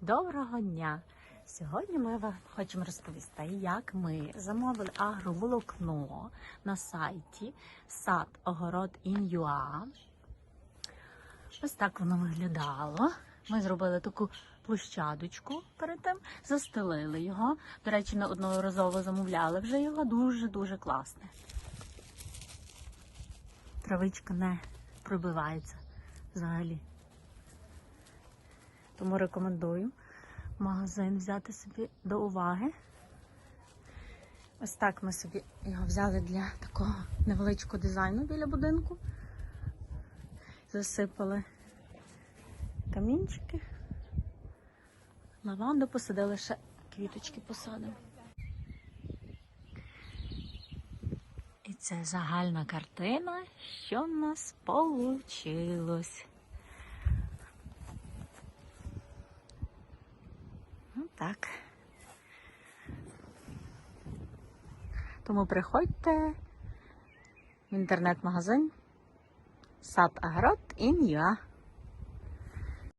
Доброго дня! Сьогодні ми вам хочемо розповісти, як ми замовили агроволокно на сайті сад огород Ін'юа. Ось так воно виглядало. Ми зробили таку площадочку перед тим, застелили його. До речі, неодноразово замовляли вже його. Дуже-дуже класне. Травичка не пробивається взагалі. Тому рекомендую магазин взяти собі до уваги. Ось так ми собі його взяли для такого невеличкого дизайну біля будинку. Засипали камінчики. Лаванду посадили ще квіточки посадимо. І це загальна картина, що в нас вийшло. Так. Тому приходьте в інтернет-магазин Сад Агрот Ін'юа.